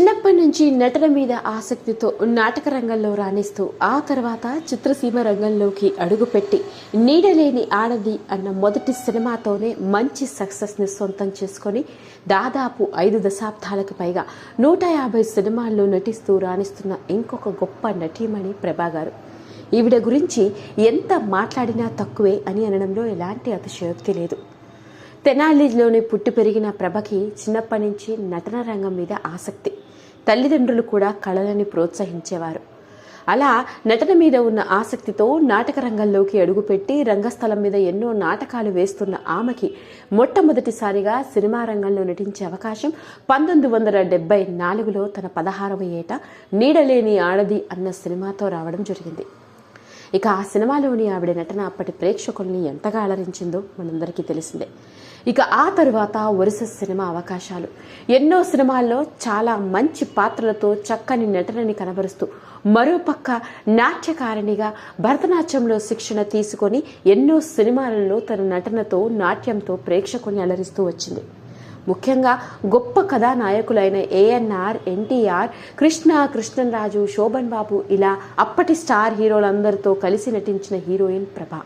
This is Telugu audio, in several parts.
చిన్నప్పటి నుంచి నటన మీద ఆసక్తితో నాటక రంగంలో రాణిస్తూ ఆ తర్వాత చిత్రసీమ రంగంలోకి అడుగుపెట్టి నీడలేని ఆడది అన్న మొదటి సినిమాతోనే మంచి సక్సెస్ని సొంతం చేసుకొని దాదాపు ఐదు దశాబ్దాలకు పైగా నూట యాభై సినిమాల్లో నటిస్తూ రాణిస్తున్న ఇంకొక గొప్ప నటీమణి ప్రభా గారు ఈవిడ గురించి ఎంత మాట్లాడినా తక్కువే అని అనడంలో ఎలాంటి అతిశయోక్తి లేదు. తెనాలిలోనే పుట్టి పెరిగిన ప్రభకి చిన్నప్పటి నుంచి నటన రంగం మీద ఆసక్తి. తల్లిదండ్రులు కూడా కళలని ప్రోత్సహించేవారు. అలా నటన మీద ఉన్న ఆసక్తితో నాటక రంగంలోకి అడుగుపెట్టి రంగస్థలం మీద ఎన్నో నాటకాలు వేస్తున్న ఆమెకి మొట్టమొదటిసారిగా సినిమా రంగంలో నటించే అవకాశం పంతొమ్మిది వందల డెబ్బై నాలుగులో తన పదహారవ ఏట నీడలేని ఆడది అన్న సినిమాతో రావడం జరిగింది. ఇక ఆ సినిమాలోని ఆవిడ నటన అప్పటి ప్రేక్షకుల్ని ఎంతగా అలరించిందో మనందరికీ తెలిసిందే. ఇక ఆ తరువాత వరుస సినిమా అవకాశాలు. ఎన్నో సినిమాల్లో చాలా మంచి పాత్రలతో చక్కని నటనని కనబరుస్తూ మరోపక్క నాట్యకారిణిగా భరతనాట్యంలో శిక్షణ తీసుకొని ఎన్నో సినిమాలలో తన నటనతో నాట్యంతో ప్రేక్షకుల్ని అలరిస్తూ వచ్చింది. ముఖ్యంగా గొప్ప కథానాయకులైన ఏఎన్ఆర్ ఎన్టీఆర్ కృష్ణ కృష్ణరాజు శోభన్ బాబు ఇలా అప్పటి స్టార్ హీరోలందరితో కలిసి నటించిన హీరోయిన్ ప్రభా.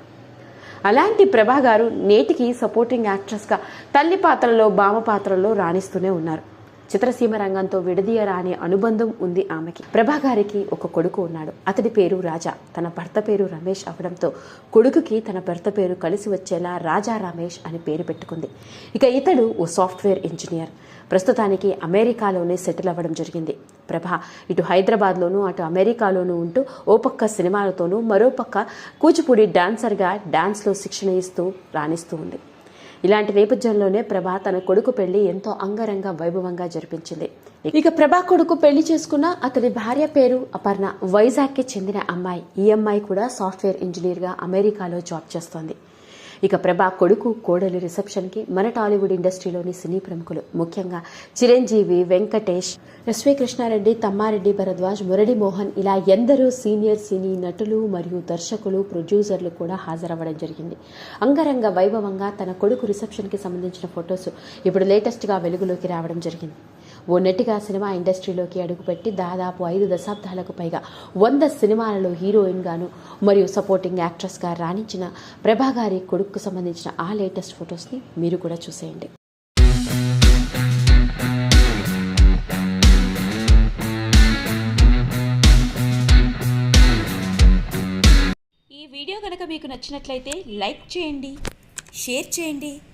అలాంటి ప్రభా గారు నేటికి సపోర్టింగ్ యాక్ట్రెస్గా తల్లి పాత్రలో బామ పాత్రలో రాణిస్తూనే ఉన్నారు. చిత్రసీమ రంగంతో విడదీయరాని అనుబంధం ఉంది ఆమెకి. ప్రభా గారికి ఒక కొడుకు ఉన్నాడు. అతడి పేరు రాజా. తన భర్త పేరు రమేష్ అవడంతో కొడుకుకి తన భర్త పేరు కలిసి వచ్చేలా రాజా రమేష్ అని పేరు పెట్టుకుంది. ఇక ఇతడు ఓ సాఫ్ట్వేర్ ఇంజనీర్. ప్రస్తుతానికి అమెరికాలోనే సెటిల్ అవ్వడం జరిగింది. ప్రభ ఇటు హైదరాబాద్లోనూ అటు అమెరికాలోనూ ఉంటూ ఓ పక్క సినిమాలతోనూ మరో పక్క కూచిపూడి డాన్సర్గా డాన్స్లో శిక్షణ ఇస్తూ రాణిస్తూ ఉంది. ఇలాంటి నేపథ్యంలోనే ప్రభా తన కొడుకు పెళ్ళి ఎంతో అంగరంగ వైభవంగా జరిపించింది. ఇక ప్రభా కొడుకు పెళ్ళి చేసుకున్న అతని భార్య పేరు అపర్ణ వైజాగ్కి చెందిన అమ్మాయి. ఈ అమ్మాయి కూడా సాఫ్ట్వేర్ ఇంజనీర్గా అమెరికాలో జాబ్ చేస్తోంది. ఇక ప్రభా కొడుకు కోడలి రిసెప్షన్కి మన టాలీవుడ్ ఇండస్ట్రీలోని సినీ ప్రముఖులు ముఖ్యంగా చిరంజీవి వెంకటేష్ ఎస్వి కృష్ణారెడ్డి తమ్మారెడ్డి భరద్వాజ్ మురళి మోహన్ ఇలా ఎందరో సీనియర్ సినీ నటులు మరియు దర్శకులు ప్రొడ్యూసర్లు కూడా హాజరవ్వడం జరిగింది. అంగరంగ వైభవంగా తన కొడుకు రిసెప్షన్కి సంబంధించిన ఫొటోస్ ఇప్పుడు లేటెస్ట్గా వెలుగులోకి రావడం జరిగింది. ఓ నటిగా సినిమా ఇండస్ట్రీలోకి అడుగుపెట్టి దాదాపు ఐదు దశాబ్దాలకు పైగా వంద సినిమాలలో హీరోయిన్గాను మరియు సపోర్టింగ్ యాక్ట్రెస్గా రాణించిన ప్రభా గారి సంబంధించిన ఆ లేటెస్ట్ ఫొటోస్ని మీరు కూడా చూసేయండి. ఈ వీడియో కనుక మీకు నచ్చినట్లయితే లైక్ చేయండి షేర్ చేయండి.